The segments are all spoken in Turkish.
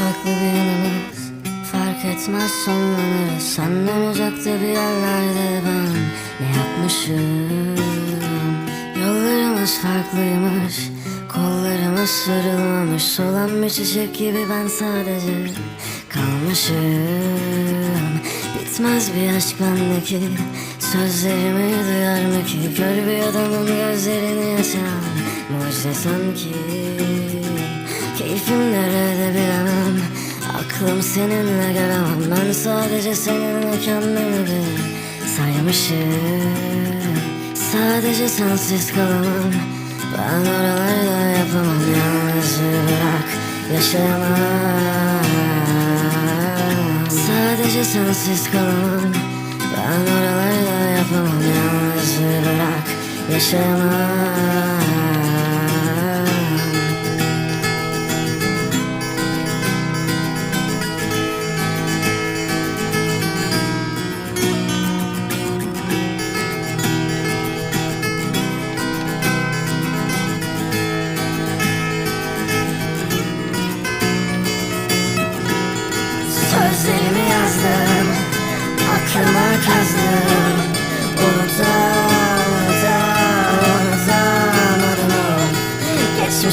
farklı bir yanımız Fark etmez sonlanırız Senden uzakta bir yerlerde ben Ne yapmışım? Yollarımız farklıymış Kollarımız sarılmamış. Solan bir çiçek gibi ben sadece Kalmışım. Bitmez bir aşk bendeki Sözlerimi duyar mı ki? Kör bir adamın gözlerini yaşan Mucize sanki Keyfim bilemem Aklım seninle gelemem Ben sadece seninle kendimi saymışım. Sadece sensiz kalamam Ben oralarda yapamam Yalnız bırak yaşayamam. Sadece sensiz kalamam Ben oralarda yapamam Yalnız bırak yaşayamam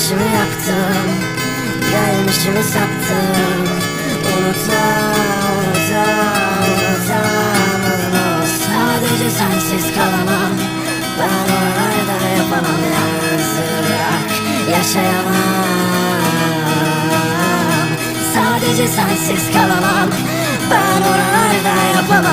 Geçmişimi yaktım Gelmişimi saptım Unutam, unutam, unutamadım of Sadece sensiz kalamam. Ben oralarda yapamam Yalnız bırak yaşayamam. Sadece sensiz kalamam. Ben oralarda yapamam